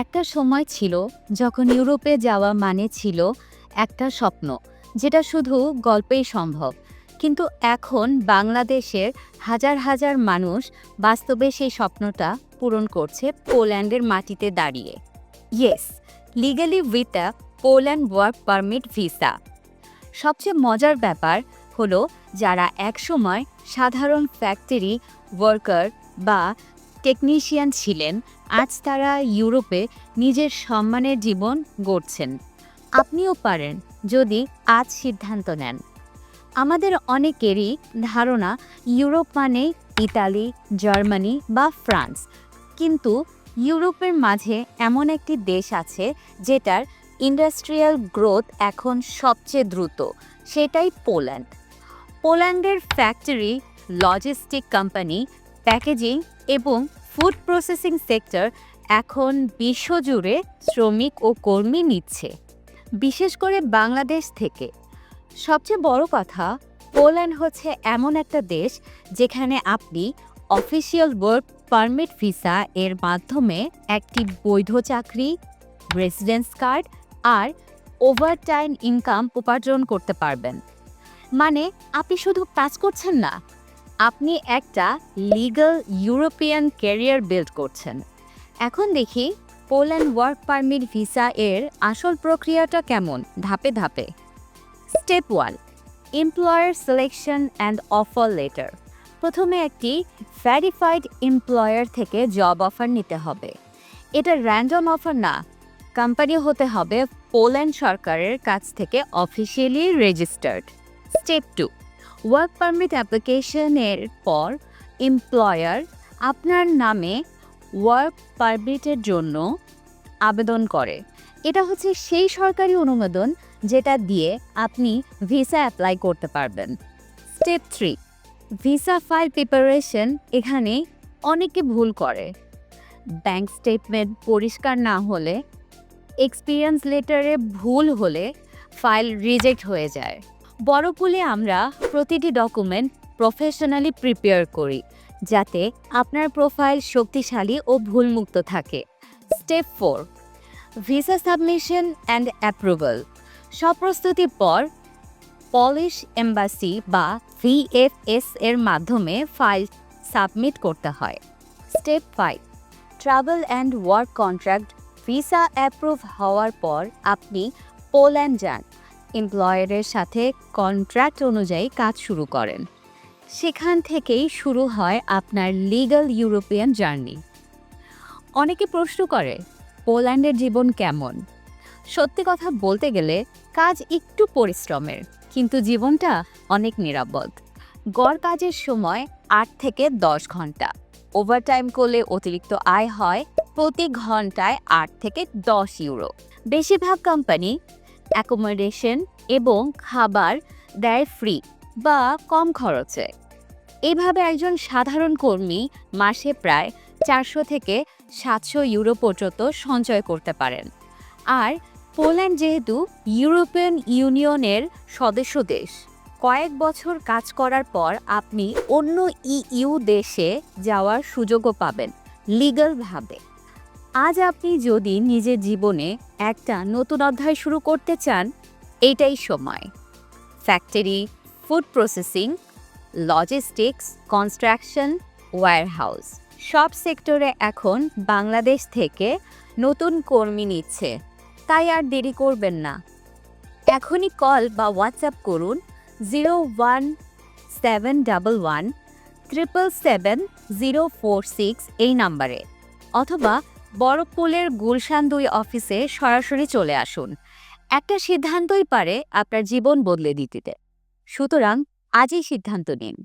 একটা সময় ছিল যখন ইউরোপে যাওয়া মানে ছিল একটা স্বপ্ন, যেটা শুধু গল্পেই সম্ভব। কিন্তু এখন বাংলাদেশের হাজার হাজার মানুষ বাস্তবে সেই স্বপ্নটা পূরণ করছে পোল্যান্ডের মাটিতে দাঁড়িয়ে। Yes legally with a Poland work permit visa সবচেয়ে মজার ব্যাপার হলো যারা একসময় সাধারণ ফ্যাক্টরি ওয়ার্কার বা টেকনিশিয়ান ছিলেন, আজ তারা ইউরোপে নিজের সম্মানের জীবন গড়ছেন। আপনিও পারেন যদি আজ সিদ্ধান্ত নেন। আমাদের অনেকেরই ধারণা ইউরোপ মানে ইতালি, জার্মানি বা ফ্রান্স। কিন্তু ইউরোপের মাঝে এমন একটি দেশ আছে যেটার ইন্ডাস্ট্রিয়াল গ্রোথ এখন সবচেয়ে দ্রুত, সেটাই পোল্যান্ড। পোল্যান্ডের ফ্যাক্টরি, লজিস্টিক কোম্পানি, প্যাকেজিং এবং ফুড প্রসেসিং সেক্টর এখন বিশ্বজুড়ে শ্রমিক ও কর্মী নিচ্ছে। বিশেষ করে বাংলাদেশ থেকে। সবচেয়ে বড় কথা, পোল্যান্ড হচ্ছে এমন একটা দেশ যেখানে আপনি অফিসিয়াল ওয়ার্ক পারমিট ভিসা এর মাধ্যমে একটি বৈধ চাকরি রেসিডেন্স কার্ড আর ওভারটাইম ইনকাম উপার্জন করতে পারবেন। মানে আপনি শুধু কাজ করছেন না আপনি একটা লিগ্যাল ইউরোপিয়ান ক্যারিয়ার বিল্ড করছেন। এখন দেখি পোল্যান্ড ওয়ার্ক পারমিট ভিসা এর আসল প্রক্রিয়াটা কেমন, ধাপে ধাপে। Step one employer selection and offer letter প্রথমে একটি ভ্যারিফাইড এমপ্লয়ার থেকে জব অফার নিতে হবে। এটা র্যান্ডম অফার না কোম্পানি হতে হবে পোল্যান্ড সরকারের কাছ থেকে officially registered step two work permit অ্যাপ্লিকেশনের পর এমপ্লয়ার আপনার নামে ওয়ার্ক পারমিটের জন্য আবেদন করে। এটা হচ্ছে সেই সরকারি অনুমোদন যেটা দিয়ে আপনি ভিসা অ্যাপ্লাই করতে পারবেন। Step three visa file preparation এখানে অনেকে ভুল করে। ব্যাংক স্টেটমেন্ট পরিষ্কার না হলে এক্সপিরিয়েন্স লেটারে ভুল হলে ফাইল রিজেক্ট হয়ে যায়। বড় পুলে আমরা প্রতিটি ডকুমেন্ট প্রফেশনালি প্রিপেয়ার করি, যাতে আপনার প্রোফাইল শক্তিশালী ও ভুলমুক্ত থাকে। Step four visa submission and approval সব প্রস্তুতির পর পলিশ এম্বাসি বা ভিএফএস এর মাধ্যমে ফাইল সাবমিট করতে হয়। Step five travel and work contract visa approve হওয়ার পর আপনি পোল্যান্ড যান। এমপ্লয়ারের সাথে কন্ট্রাক্ট অনুযায়ী কাজ শুরু করেন। সেখান থেকেই শুরু হয় আপনার লিগ্যাল ইউরোপিয়ান জার্নি অনেকে প্রশ্ন করে, পোল্যান্ডের জীবন কেমন? সত্যি কথা বলতে গেলে, কাজ একটু পরিশ্রমের, কিন্তু জীবনটা অনেক নিরাপদ। গড় কাজের সময় আট থেকে দশ ঘণ্টা। ওভারটাইম করলে অতিরিক্ত আয় হয় প্রতি ঘন্টায় আট থেকে দশ ইউরো বেশিরভাগ কোম্পানি অ্যাকোমোডেশন এবং খাবার দেয় ফ্রি বা কম খরচে। এভাবে একজন সাধারণ কর্মী মাসে প্রায় চারশো থেকে সাতশো ইউরো পর্যন্ত সঞ্চয় করতে পারেন। আর পোল্যান্ড যেহেতু ইউরোপিয়ান ইউনিয়নের সদস্য দেশ, কয়েক বছর কাজ করার পর আপনি অন্য ইইউ দেশে যাওয়ার সুযোগও পাবেন লিগালভাবে আজ আপনি যদি নিজের জীবনে একটা নতুন অধ্যায় শুরু করতে চান এইটাই সময়। Factory food processing logistics construction warehouse সব সেক্টরে এখন বাংলাদেশ থেকে নতুন কর্মী নিচ্ছে। তাই আর দেরি করবেন না। এখনই কল বা হোয়াটসঅ্যাপ করুন zero one seven double one triple seven zero four six এই নাম্বারে অথবা বড়পুলের গুলশান দুই অফিসে সরাসরি চলে আসুন। একটা সিদ্ধান্তই পারে আপনার জীবন বদলে দিতে। সুতরাং আজই সিদ্ধান্ত নিন।